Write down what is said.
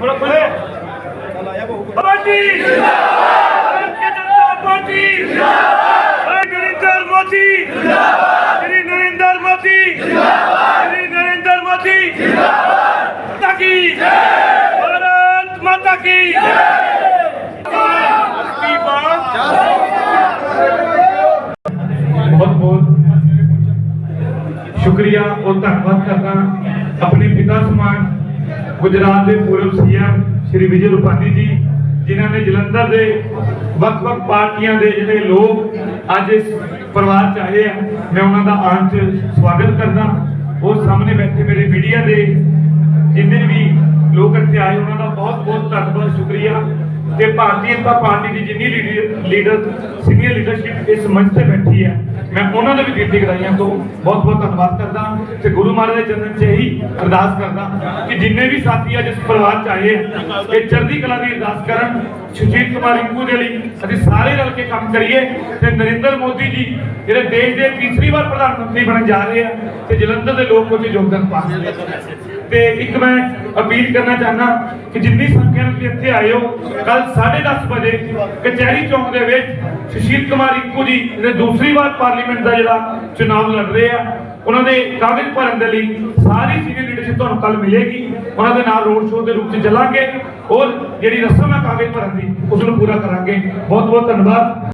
Party. Bharatiya Janata party. ਜਿੰਦਾਬਾਦ ਨਰਿੰਦਰ ਮੋਦੀ। ਜਿੰਦਾਬਾਦ ਸ਼੍ਰੀ ਨਰਿੰਦਰ ਮੋਦੀ। ਜਿੰਦਾਬਾਦ ਸ਼੍ਰੀ ਨਰਿੰਦਰ ਮੋਦੀ। ਜਿੰਦਾਬਾਦ ਮਾਤਾ ਜੈ। ਭਾਰਤ ਮਾਤਾ ਕੀ ਜੈ। ਕੀ ਬਾਤ। ਬਹੁਤ ਬਹੁਤ ਸ਼ੁਕਰੀਆ ਔਰ ਧੰਨਵਾਦ ਕਰਦਾ ਆਪਣੇ ਪਿਤਾ ਸਮਾਨ ਗੁਜਰਾਤ ਦੇ ਪੂਰਵ ਸੀਐਮ ਸ਼੍ਰੀ ਵਿਜੇ ਰੂਪਾਨੀ ਜੀ, ਜਿਨ੍ਹਾਂ ਨੇ ਜਲੰਧਰ ਦੇ ਵੱਖ-ਵੱਖ ਪਾਰਟੀਆਂ ਦੇ ਜਿਹੜੇ ਲੋਕ ਅੱਜ ਇਸ ਪਰਿਵਾਰ ਚ ਆਏ ਆ, ਮੈਂ ਉਹਨਾਂ ਦਾ ਆਉਣ ਚ ਸਵਾਗਤ ਕਰਦਾ। ਉਹ ਸਾਹਮਣੇ ਬੈਠੇ ਮੇਰੇ ਮੀਡੀਆ ਦੇ ਜਿੰਨੇ ਵੀ ਲੋਕ ਇੱਥੇ ਆਏ, ਉਹਨਾਂ ਦਾ ਬਹੁਤ-ਬਹੁਤ ਧੰਨਵਾਦ। ਸ਼ੁਕਰੀਆ। ਤੇ ਭਾਰਤੀ ਜਨਤਾ ਪਾਰਟੀ ਦੀ ਜਿੰਨੀ ਲੀਡਰ ਲੀਡਰ ਸੀਨੀਅਰ ਲੀਡਰਸ਼ਿਪ ਇਸ ਮੰਚ ਤੇ ਬੈਠੀ ਹੈ, ਮੈਂ ਉਹਨਾਂ ਦੇ ਵੀ ਦਿੱਤੀ ਗਰਾਈਆਂ ਤੋਂ ਬਹੁਤ ਬਹੁਤ ਧੰਨਵਾਦ ਕਰਦਾ। ਤੇ ਗੁਰੂ ਮਹਾਰਾਜ ਦੇ ਚਰਨਾਂ 'ਚ ਇਹੀ ਅਰਦਾਸ ਕਰਦਾ ਕਿ ਜਿੰਨੇ ਵੀ ਸਾਥੀ ਅੱਜ ਇਸ ਪਰਿਵਾਰ 'ਚ ਆਏ, ਇਹ ਚੜ੍ਹਦੀ ਕਲਾ ਦੀ ਅਰਦਾਸ ਕਰਨ ਸੁਜੀਤ ਕੁਮਾਰ ਰਿੰਕੂ ਦੇ ਲਈ ਅਸੀਂ ਸਾਰੇ ਰਲ ਕੇ ਕੰਮ ਕਰੀਏ ਤੇ ਨਰਿੰਦਰ ਮੋਦੀ ਜੀ, ਜਿਹੜੇ ਦੇਸ਼ ਦੇ ਤੀਸਰੀ ਵਾਰ ਪ੍ਰਧਾਨ ਮੰਤਰੀ ਬਣਨ ਜਾ ਰਹੇ ਆ, ਤੇ ਜਲੰਧਰ ਦੇ ਲੋਕ ਕੁਝ ਯੋਗਦਾਨ ਪਾ ਪਾਉਣ ਤੇ ਇੱਕ ਮੈਂ ਅਪੀਲ ਕਰਨਾ ਚਾਹੁੰਦਾ ਕਿ ਜਿੰਨੀ ਸੰਖਿਆ ਨਾਲ ਤੁਸੀਂ ਇੱਥੇ ਆਏ ਹੋ ਕੱਲ 10:30 ਵਜੇ ਕਚਹਿਰੀ ਚੌਂਕ ਦੇ ਵਿੱਚ ਸੁਸ਼ੀਲ ਕੁਮਾਰ ਰਿੰਕੂ ਜੀ ਜਿਹੜੇ ਦੂਸਰੀ ਵਾਰ ਪਾਰਲੀਮੈਂਟ ਦਾ ਜਿਹੜਾ ਚੁਣਾਵ ਲੜ ਰਹੇ ਆ, ਉਹਨਾਂ ਦੇ ਕਾਗਜ਼ ਭਰਨ ਦੇ ਲਈ ਸਾਰੀ ਸੀਨੀਅਰ ਲੀਡਰਸ਼ਿਪ ਤੁਹਾਨੂੰ ਕੱਲ ਮਿਲੇਗੀ, ਉਹਨਾਂ ਦੇ ਨਾਲ ਰੋਡ ਸ਼ੋਅ ਦੇ ਰੂਪ 'ਚ ਚੱਲਾਂਗੇ ਔਰ ਜਿਹੜੀ ਰਸਮ ਹੈ ਕਾਗਜ਼ ਭਰਨ ਦੀ ਉਸ ਨੂੰ ਪੂਰਾ ਕਰਾਂਗੇ। ਬਹੁਤ ਬਹੁਤ ਧੰਨਵਾਦ।